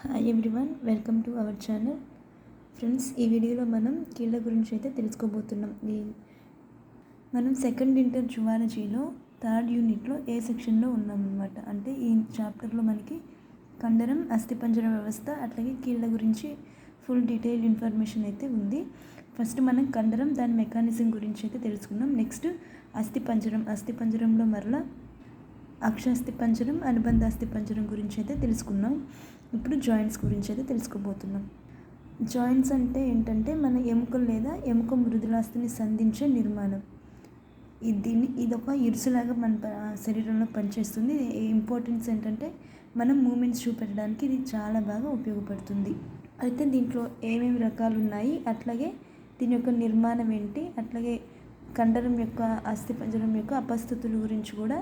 Hi everyone welcome to our channel friends ఈ వీడియోలో మనం కీళ్ళ గురించి అయితే తెలుసుకోబోతున్నాం. ఈ మనం సెకండ్ ఇంటర్ జువాలజీలో థర్డ్ యూనిట్లో ఏ సెక్షన్లో ఉన్నామన్నమాట. అంటే ఈ చాప్టర్లో మనకి కండరం అస్థిపంజర వ్యవస్థ అట్లాగే కీళ్ళ గురించి ఫుల్ డీటెయిల్ ఇన్ఫర్మేషన్ అయితే ఉంది. ఫస్ట్ మనం కండరం దాని మెకానిజం గురించి అయితే తెలుసుకున్నాం నెక్స్ట్ అస్థిపంజరం. అస్థిపంజరంలో మరలా అక్షాస్థి పంజరం అనుబంధ అస్థి పంజరం గురించి అయితే తెలుసుకున్నాం ఇప్పుడు జాయింట్స్ గురించి అయితే తెలుసుకోబోతున్నాం. జాయింట్స్ అంటే ఏంటంటే మన ఎముకలు లేదా ఎముక మృదులాస్తిని సంధించే నిర్మాణం. ఇది దీన్ని ఇది ఒక ఇరుసులాగా మన శరీరంలో పనిచేస్తుంది. ఇంపార్టెన్స్ ఏంటంటే మనం మూమెంట్స్ చూపెట్టడానికి ఇది చాలా బాగా ఉపయోగపడుతుంది. అయితే దీంట్లో ఏమేమి రకాలు ఉన్నాయి అట్లాగే దీని యొక్క నిర్మాణం ఏంటి? అట్లాగే కండరం యొక్క అస్థిపంజరం యొక్క అపస్థితుల గురించి కూడా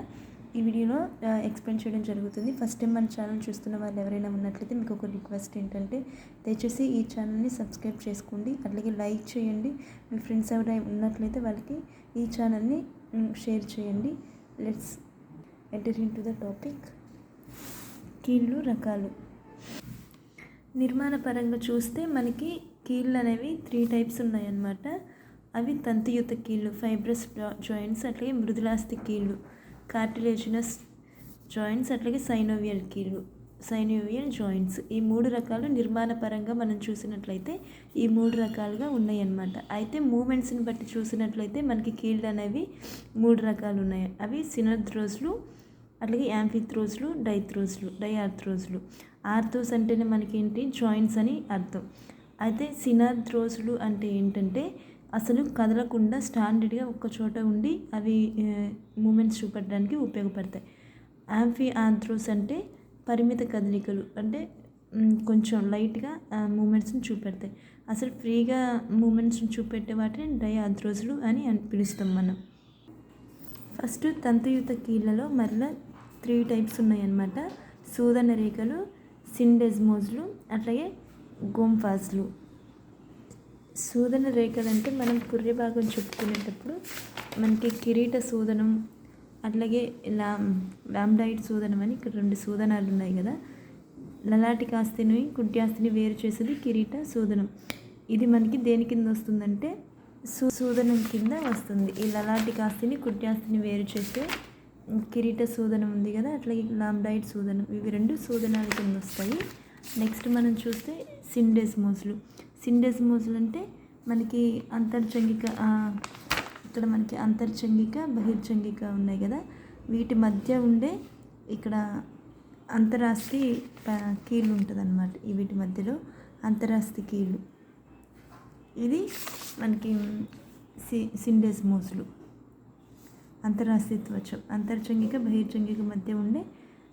ఈ వీడియోలో ఎక్స్ప్లెయిన్ చేయడం జరుగుతుంది. ఫస్ట్ టైం మన ఛానల్ చూస్తున్న వాళ్ళు ఎవరైనా ఉన్నట్లయితే మీకు ఒక రిక్వెస్ట్ ఏంటంటే దయచేసి ఈ ఛానల్ని సబ్స్క్రైబ్ చేసుకోండి. అట్లాగే లైక్ చేయండి. మీ ఫ్రెండ్స్ ఎవరైనా ఉన్నట్లయితే వాళ్ళకి ఈ ఛానల్ని షేర్ చేయండి. Let's enter into the topic కీళ్ళు రకాలు. నిర్మాణ పరంగా చూస్తే మనకి కీళ్ళు అనేవి త్రీ టైప్స్ ఉన్నాయన్నమాట. అవి తంతియుత కీళ్ళు ఫైబ్రస్ జాయింట్స్ అట్లాగే మృదులాస్తి కీళ్ళు. కార్టిలేజినస్ జాయింట్స్ అట్లాగే సైనోవియల్ కీళ్ళు సైనోవియల్ జాయింట్స్. ఈ మూడు రకాలు నిర్మాణ పరంగా మనం చూసినట్లయితే ఈ మూడు రకాలుగా ఉన్నాయన్నమాట. అయితే మూమెంట్స్ని బట్టి చూసినట్లయితే మనకి కీళ్ళు అనేవి మూడు రకాలు ఉన్నాయి. అవి సినద్రోజ్లు అట్లాగే యాంఫిథ్రోజ్లు డైథ్రోజ్లు డైఆర్థ్రోజ్లు ఆర్థోస్ అంటేనే మనకేంటి? జాయింట్స్ అని అర్థం. అయితే సినాథ్రోజ్లు అంటే ఏంటంటే అసలు కదలకుండా స్టాండర్డ్గా ఒక చోట ఉండి అవి మూమెంట్స్ చూపెట్టడానికి ఉపయోగపడతాయి. యాంఫీ ఆంథ్రోస్ అంటే పరిమిత కదలికలు అంటే కొంచెం లైట్గా మూమెంట్స్ని చూపెడతాయి. అసలు ఫ్రీగా మూమెంట్స్ని చూపెట్టే వాటిని డై ఆంథ్రోజులు అని పిలుస్తాం మనం. ఫస్ట్ తంతుయుత కీళ్ళలో మరలా త్రీ టైప్స్ ఉన్నాయన్నమాట. సూదన రేఖలు సిండెజ్మోజ్లు అట్లాగే గోంఫాజ్లు సూదన రేఖలు అంటే మనం పుర్రె భాగం చెప్పుకునేటప్పుడు మనకి కిరీట సూదనం అట్లాగే లామ్ లాంబ్డాయిడ్ సూదనం అని ఇక్కడ రెండు సూదనాలు ఉన్నాయి కదా. లలాటి కాస్తిని కుట్యాస్తిని వేరు చేసేది కిరీట సూదనం ఇది మనకి దేని కింద వస్తుందంటే సూ సూదనం కింద వస్తుంది. ఈ లలాటి కాస్తిని కుట్యాస్తిని వేరు చేసే కిరీట సూదనం ఉంది కదా అట్లాగే లాంబ్డాయిడ్ సూదనం ఇవి రెండు సూదనాల కింద వస్తాయి. నెక్స్ట్ మనం చూస్తే సిండెస్మోస్లు. సిండెస్మోజులు అంటే మనకి అంతర్జంగిక ఇక్కడ మనకి అంతర్జంగిక బహిర్జంగిక ఉన్నాయి కదా. వీటి మధ్య ఉండే ఇక్కడ అంతరాస్తి కీళ్ళు ఉంటుంది అనమాట వీటి మధ్యలో. అంతరాస్తి కీళ్ళు. ఇది మనకి సి సిండెస్మోస్లు అంతరాస్తిత్వచం అంతర్జంగిక బహిర్జంగిక మధ్య ఉండే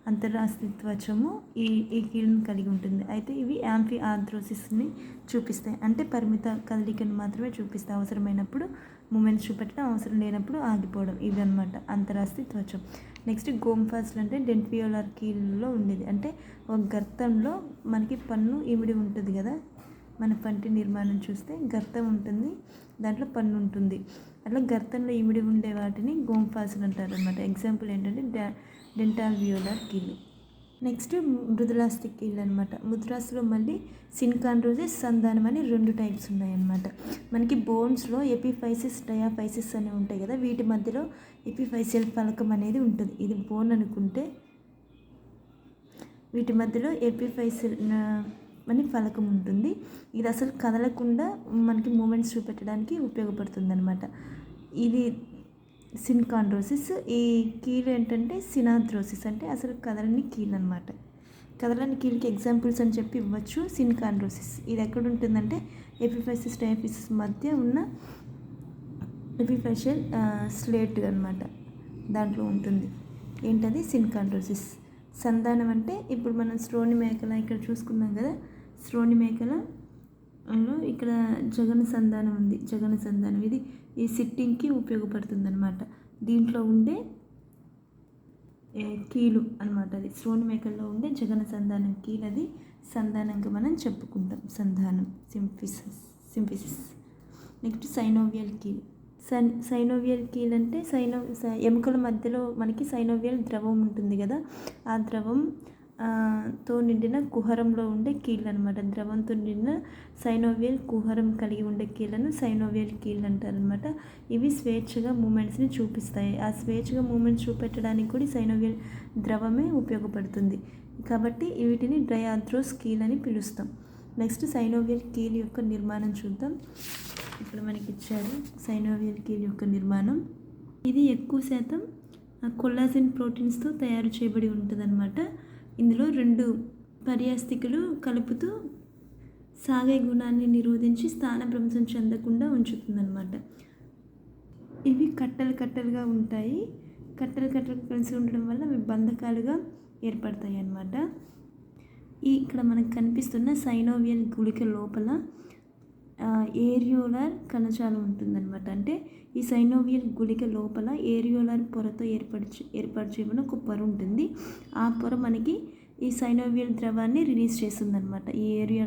అంతరాస్తిత్వచము ఈ ఈ కీళ్ళను కలిగి ఉంటుంది. అయితే ఇవి యాంఫీ ఆంథ్రోసిస్ని చూపిస్తాయి. అంటే పరిమిత కదలికను మాత్రమే చూపిస్తాయి అవసరమైనప్పుడు మూమెంట్స్ చూపెట్టడం అవసరం లేనప్పుడు ఆగిపోవడం ఇవి అనమాట అంతరాస్తిత్వచం నెక్స్ట్ గోంఫాస్లు అంటే డెంట్వియోలర్ కీళ్ళలో ఉండేది. అంటే ఒక గర్తంలో మనకి పన్ను ఇమిడి ఉంటుంది కదా మన పంటి నిర్మాణం చూస్తే గర్తం ఉంటుంది దాంట్లో పన్ను ఉంటుంది. అట్లా గర్తంలో ఇమిడి ఉండే వాటిని గోంఫాసులు అంటారు అనమాట ఎగ్జాంపుల్ ఏంటంటే డా డెంటల్ వియోలార్ కీళ్ళు నెక్స్ట్ మృదులాస్టిక్ కీళ్ళు అనమాట మృదులాస్తిలో మళ్ళీ సిన్కాండ్రోసిస్ సంధానం అని రెండు టైప్స్ ఉన్నాయన్నమాట. మనకి బోన్స్లో ఎపిఫైసిస్ డయాఫైసిస్ అని ఉంటాయి కదా వీటి మధ్యలో ఎపిఫైసియల్ ఫలకం అనేది ఉంటుంది. ఇది బోన్ అనుకుంటే వీటి మధ్యలో ఎపిఫైసిల్ అని ఫలకం ఉంటుంది. ఇది అసలు కదలకుండా మనకి మూమెంట్స్ చూపెట్టడానికి ఉపయోగపడుతుంది అనమాట ఇది సిన్కాండ్రోసిస్. ఈ కీలు ఏంటంటే సినాథ్రోసిస్ అంటే అసలు కదలని కీలు అనమాట కదలని కీలుకి ఎగ్జాంపుల్స్ అని చెప్పి ఇవ్వచ్చు. సిన్కాండ్రోసిస్. ఇది ఎక్కడ ఉంటుందంటే ఎపిఫైసిస్ డయాఫిసిస్ మధ్య ఉన్న ఎపిఫైషియల్ స్లేట్ అనమాట దాంట్లో ఉంటుంది. ఏంటది? సిన్కాండ్రోసిస్. సంధానం అంటే ఇప్పుడు మనం శ్రోణి మేకల ఇక్కడ చూసుకున్నాం కదా. శ్రోణి మేకల ఇక్కడ జగన సంధానం ఉంది. జగన సంధానం. ఇది ఈ సిట్టింగ్కి ఉపయోగపడుతుంది అనమాట దీంట్లో ఉండే కీలు అనమాట అది. శ్రోణి మేకల్లో ఉండే జగన సంధానం కీలు అది సంధానంగా మనం చెప్పుకుంటాం. సంధానం సింఫిసిస్ సింఫిసిస్ నెక్స్ట్ సైనోవియల్ కీల్ సైన్ సైనోవియల్ కీల్ అంటే సైనో ఎముకల మధ్యలో మనకి సైనోవియల్ ద్రవం ఉంటుంది కదా. ఆ ద్రవం తో నిండిన కుహరంలో ఉండే కీళ్ళు అనమాట ద్రవంతో నిండిన సైనోవియల్ కుహరం కలిగి ఉండే కీళ్ళను సైనోవియల్ కీళ్ళు అంటారనమాట. ఇవి స్వేచ్ఛగా మూమెంట్స్ని చూపిస్తాయి. ఆ స్వేచ్ఛగా మూమెంట్స్ చూపెట్టడానికి కూడా సైనోవియల్ ద్రవమే ఉపయోగపడుతుంది. కాబట్టి వీటిని డ్రయాథ్రోస్ కీల్ అని పిలుస్తాం. నెక్స్ట్ సైనోవియల్ కీల్ యొక్క నిర్మాణం చూద్దాం. ఇప్పుడు మనకి ఇచ్చారు సైనోవియల్ కీల్ యొక్క నిర్మాణం. ఇది ఎక్కువ శాతం కొల్లాజిన్ ప్రోటీన్స్తో తయారు చేయబడి ఉంటుందన్నమాట. ఇందులో రెండు పర్యాస్థికులు కలుపుతూ సాగే గుణాన్ని నిరోధించి స్థానభ్రంశం చెందకుండా ఉంచుతుందన్నమాట. ఇవి కట్టలు కట్టలుగా ఉంటాయి. కట్టలు కట్టలు కలిసి ఉండడం వల్ల అవి బంధకాలుగా ఏర్పడతాయి అన్నమాట ఈ ఇక్కడ మనకు కనిపిస్తున్న సైనోవియల్ గుళిక లోపల ఏరియోలార్ కణజాలం ఉంటుందన్నమాట. అంటే ఈ సైనోవియల్ గుళిక లోపల ఏరియోలార్ పొరతో ఏర్పరిచి ఏర్పాటు చేయబడిన ఒక పొర ఉంటుంది. ఆ పొర మనకి ఈ సైనోవియల్ ద్రవాన్ని రిలీజ్ చేస్తుందన్నమాట. ఈ ఏరియో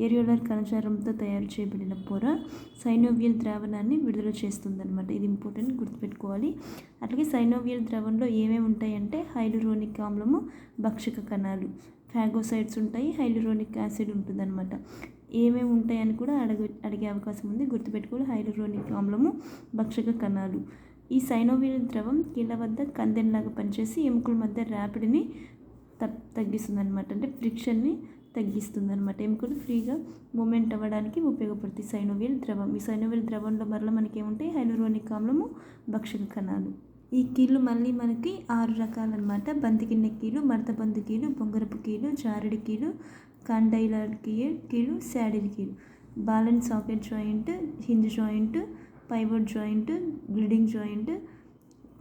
ఏరియోలార్ కణజాలంతో తయారు చేయబడిన పొర సైనోవియల్ ద్రావణాన్ని విడుదల చేస్తుందన్నమాట. ఇది ఇంపార్టెంట్ గుర్తుపెట్టుకోవాలి. అట్లాగే సైనోవియల్ ద్రవంలో ఏమేమి ఉంటాయంటే హైలురోనిక్ ఆమ్లము భక్షక కణాలు ఫాగోసైడ్స్ ఉంటాయి హైలురోనిక్ యాసిడ్ ఉంటుందన్నమాట. ఏమేమి ఉంటాయని కూడా అడగ అడిగే అవకాశం ఉంది. గుర్తుపెట్టుకోవాలి హైడ్రోనిక్ ఆమ్లము భక్షక కణాలు. ఈ సైనోవిల్ ద్రవం కీళ్ళ వద్ద కందెంలాగా పనిచేసి ఎముకల మధ్య ర్యాపిడ్ని తగ్గిస్తుంది అనమాట అంటే ఫ్రిక్షన్ని తగ్గిస్తుంది అనమాట ఎముకలు ఫ్రీగా మూమెంట్ అవ్వడానికి ఉపయోగపడుతుంది సైనోవిల్ ద్రవం. ఈ సైనోవిల్ ద్రవంలో మరల మనకి ఏముంటాయి హైనోరోనిక్ ఆమ్లము భక్షక కణాలు. ఈ కీళ్ళు మళ్ళీ మనకి ఆరు రకాలన్నమాట. బంతికిన్న కీలు మడత బంతి కీలు బొంగరపు కీలు జారడి కీలు కండైలర్ కీలు కీలు శాడిల్ కీలు. Ball and socket joint hinge joint pivot joint gliding joint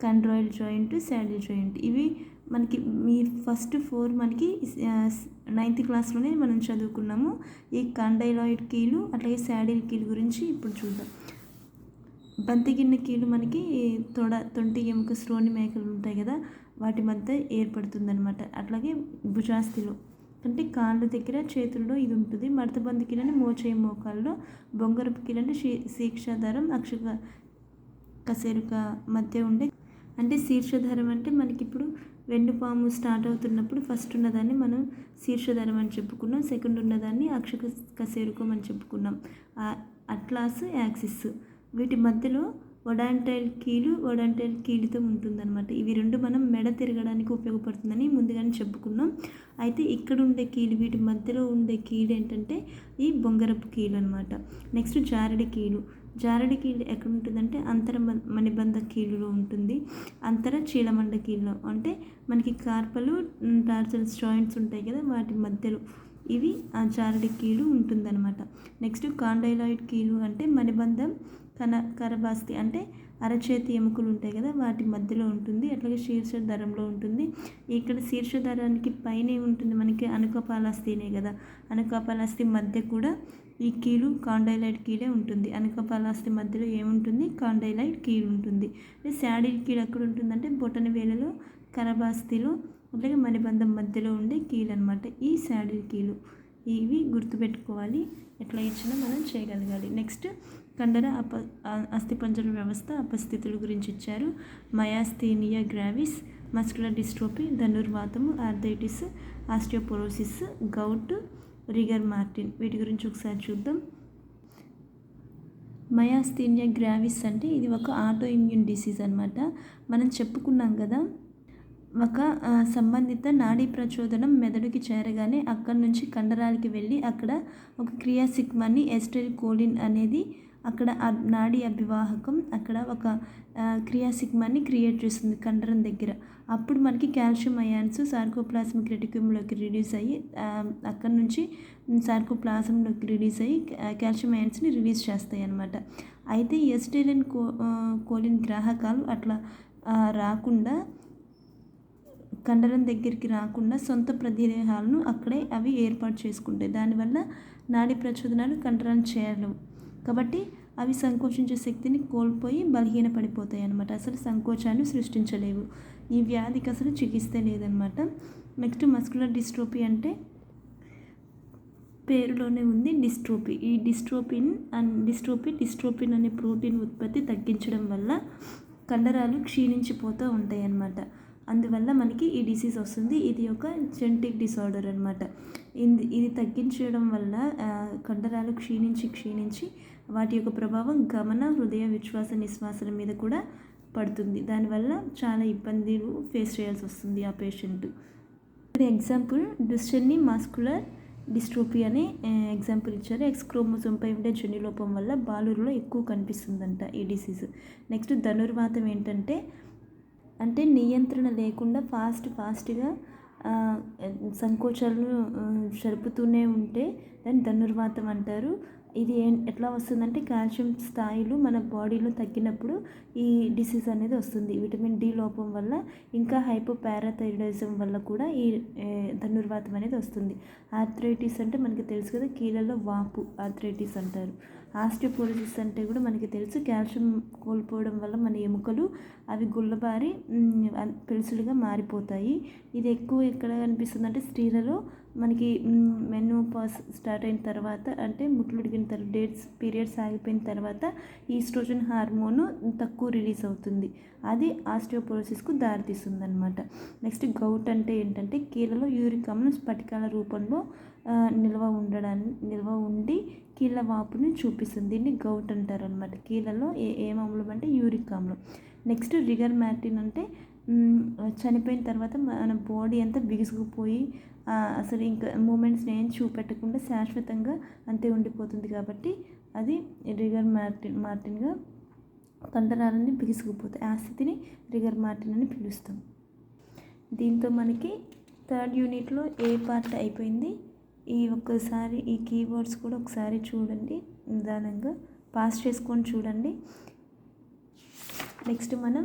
condyloid joint saddle joint. ఇవి మనకి మీ ఫస్ట్ ఫోర్ మనకి నైన్త్ క్లాస్లోనే మనం చదువుకున్నాము. ఈ కండైలాయిడ్ కీలు అట్లాగే శాడిల్ కీలు గురించి ఇప్పుడు చూద్దాం. బంతిగిన్న కీలు మనకి తొడ తొంటి ఎముక శ్రోణి మేకలు ఉంటాయి కదా వాటి మధ్య ఏర్పడుతుందన్నమాట. అట్లాగే భుజాస్థిలో. అంటే కాళ్ళ దగ్గర చేతుల్లో ఇది ఉంటుంది. మడత కిలని కీలని మోచేయ మోకాల్లో బొంగరపు కిలని శీక్షాధారం అక్షక కసేరుక మధ్య ఉండే. అంటే శీర్షధరం అంటే మనకి ఇప్పుడు వెన్నుపాము స్టార్ట్ అవుతున్నప్పుడు ఫస్ట్ ఉన్నదాన్ని మనం శీర్షధరం అని చెప్పుకున్నాం. సెకండ్ ఉన్నదాన్ని అక్షక కసేరుకం అని చెప్పుకున్నాం. Atlas axis. వీటి మధ్యలో ఒడాంటైల్ కీలు ఒడాంటైల్ కీలుతో ఉంటుందన్నమాట. ఇవి రెండు మనం మెడ తిరగడానికి ఉపయోగపడుతుందని ముందుగానే చెప్పుకున్నాం. అయితే ఇక్కడ ఉండే కీలు వీటి మధ్యలో ఉండే కీలు ఏంటంటే ఈ బొంగరపు కీలు అనమాట నెక్స్ట్ జారడి కీలు. జారడి కీలు ఎక్కడ ఉంటుందంటే అంతర మణిబంధ కీలులో ఉంటుంది. అంతర చీలమండ కీలులో. అంటే మనకి కార్పలు టార్చల్స్ జాయింట్స్ ఉంటాయి కదా వాటి మధ్యలో ఇవి ఆ జారడి కీలు ఉంటుందన్నమాట. నెక్స్ట్ కాండైలాయిడ్ కీలు అంటే మణిబంధం కన కరబాస్తి అంటే అరచేతి ఎముకలు ఉంటాయి కదా వాటి మధ్యలో ఉంటుంది. అట్లాగే శీర్షధరంలో ఉంటుంది. ఇక్కడ శీర్షధరానికి పైనే ఉంటుంది మనకి అనుకపాలాస్తినే కదా. అనుకపాలాస్తి మధ్య కూడా ఈ కీలు కాండైలైట్ కీలే ఉంటుంది. అనుకపాలాస్తి మధ్యలో ఏముంటుంది? కాండైలైట్ కీలు ఉంటుంది. శాడిల్ కీలు ఎక్కడ ఉంటుందంటే బొటన వేలలో కరబాస్తిలో అట్లాగే మణిబంధం మధ్యలో ఉండే కీలు అనమాట ఈ శాడిల్ కీలు. ఇవి గుర్తుపెట్టుకోవాలి. ఎట్లా ఇచ్చినా మనం చేయగలగాలి. నెక్స్ట్ కండర అప అస్థిపంజర వ్యవస్థ అపస్థితుల గురించి ఇచ్చారు. Myasthenia gravis muscular dystrophy ధనుర్వాతము arthritis osteoporosis gout rigor mortis. వీటి గురించి ఒకసారి చూద్దాం. మయాస్థీనియా గ్రావిస్ అంటే ఇది ఒక ఆటో ఇమ్యూన్ డిసీజ్ అనమాట మనం చెప్పుకున్నాం కదా ఒక సంబంధిత నాడీ ప్రచోదనం మెదడుకి చేరగానే అక్కడి నుంచి కండరాలకి వెళ్ళి అక్కడ ఒక క్రియాసిక్మాన్ని ఎస్టైల్ కోలిన్ అనేది అక్కడ నాడీ అభివాహకం అక్కడ ఒక క్రియాసిగ్మాన్ని క్రియేట్ చేస్తుంది కండరం దగ్గర. అప్పుడు మనకి కాల్షియం అయాన్స్ సార్కోప్లాస్మిక్ రెటిక్యూమ్లోకి రిలీజ్ అయ్యి అక్కడ నుంచి సార్కోప్లాజంలోకి రిలీజ్ అయ్యి కాల్షియం అయాన్స్ని రిలీజ్ చేస్తాయి అన్నమాట. అయితే ఎస్టేలిన్ కో కోలిన్ గ్రాహకాలు అట్లా రాకుండా కండరం దగ్గరికి రాకుండా సొంత ప్రతిదేహాలను అక్కడే అవి ఏర్పాటు చేసుకుంటాయి. దానివల్ల నాడీ ప్రచోదనాలు కండరాన్ని చేరలేవు కాబట్టి అవి సంకోచించే శక్తిని కోల్పోయి బలహీన పడిపోతాయి అనమాట అసలు సంకోచాన్ని సృష్టించలేవు. ఈ వ్యాధికి అసలు చికిత్స లేదనమాట నెక్స్ట్ మస్కులర్ డిస్ట్రోపీ అంటే పేరులోనే ఉంది డిస్ట్రోపీ ఈ డిస్ట్రోపిన్ అండ్ డిస్ట్రోపీ డిస్ట్రోపిన్ అనే ప్రోటీన్ ఉత్పత్తి తగ్గించడం వల్ల కండరాలు క్షీణించిపోతూ ఉంటాయి అన్నమాట. అందువల్ల మనకి ఈ డిసీజ్ వస్తుంది. ఇది ఒక జెనటిక్ డిసార్డర్ అనమాట ఇది ఇది తగ్గించడం వల్ల కండరాలు క్షీణించి క్షీణించి వాటి యొక్క ప్రభావం గమన హృదయ విశ్వాస నిశ్వాసాల మీద కూడా పడుతుంది. దానివల్ల చాలా ఇబ్బందులు ఫేస్ చేయాల్సి వస్తుంది ఆ patient for example Duchenne muscular dystrophy అనే ఎగ్జాంపుల్ ఇచ్చారు. ఎక్స్ క్రోమోజోమ్పై ఉండే జన్యులోపం వల్ల బాలురులో ఎక్కువ కనిపిస్తుందంట ఈ డిసీజ్ నెక్స్ట్ ధనుర్వాతం ఏంటంటే అంటే నియంత్రణ లేకుండా ఫాస్ట్ ఫాస్ట్గా సంకోచాలను జరుపుతూనే ఉంటే దాన్ని ధనుర్వాతం అంటారు. ఇది ఏం ఎట్లా వస్తుందంటే కాల్షియం స్థాయిలు మన బాడీలో తగ్గినప్పుడు ఈ డిసీజ్ అనేది వస్తుంది. విటమిన్ డి లోపం వల్ల ఇంకా హైపోపారాథైరాయిడిజం వల్ల కూడా ఈ ధనుర్వాతం అనేది వస్తుంది. ఆర్థరైటిస్ అంటే మనకి తెలుసు కదా కీళ్ళలో వాపు ఆర్థరైటిస్ అంటారు. ఆస్టియోపోరోసిస్ అంటే కూడా మనకి తెలుసు కాల్షియం కోల్పోవడం వల్ల మన ఎముకలు అవి గుల్లబారి పెలుసులుగా మారిపోతాయి. ఇది ఎక్కువ ఎక్కడ కనిపిస్తుంది అంటే స్త్రీలలో మనకి మెను పాస్ స్టార్ట్ అయిన తర్వాత అంటే ముట్లు ఉడికిన తర్వాత డేట్స్ పీరియడ్స్ ఆగిపోయిన తర్వాత ఈస్ట్రోజన్ హార్మోన్ తక్కువ రిలీజ్ అవుతుంది. అది ఆస్టియోపోరోసిస్కు దారితీస్తుంది అనమాట నెక్స్ట్ గౌట్ అంటే ఏంటంటే కీళ్ళలో యూరిక్ ఆమ్లం స్ఫటికాల రూపంలో నిల్వ ఉండడాన్ని నిల్వ ఉండి కీళ్ళ వాపుని చూపిస్తుంది. దీన్ని గౌట్ అంటారు అనమాట కీళ్ళలో ఏ ఏం అమ్లం అంటే యూరిక్ ఆమ్లం నెక్స్ట్ రిగర్ మ్యాటిన్ అంటే చనిపోయిన తర్వాత మన బాడీ అంతా బిగుసుకుపోయి అసలు ఇంకా మూమెంట్స్ని ఏం చూపెట్టకుండా శాశ్వతంగా అంతే ఉండిపోతుంది కాబట్టి అది రిగర్ మార్టిన్ మార్టిన్గా కండరాలని బిగుసుకుపోతాయి ఆ స్థితిని రిగర్ మార్టిన్ అని పిలుస్తాం. దీంతో మనకి థర్డ్ యూనిట్లో ఏ పార్ట్ అయిపోయింది? ఈ ఒక్కసారి ఈ కీవర్డ్స్ కూడా ఒకసారి చూడండి. నిదానంగా పాస్ చేసుకొని చూడండి. నెక్స్ట్ మనం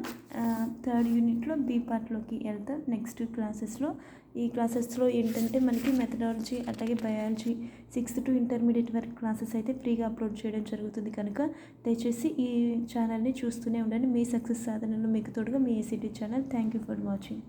థర్డ్ యూనిట్లో బీ పార్ట్లోకి వెళ్తాం నెక్స్ట్ క్లాసెస్లో. ఈ క్లాసెస్లో ఏంటంటే మనకి మెథడాలజీ అలాగే బయాలజీ సిక్స్త్ టు ఇంటర్మీడియట్ వరకు క్లాసెస్ అయితే ఫ్రీగా అప్లోడ్ చేయడం జరుగుతుంది కనుక దయచేసి ఈ ఛానల్ని చూస్తూనే ఉండండి. మీ సక్సెస్ సాధనలో మీకు తోడుగా మీ ACT channel. Thank you for watching.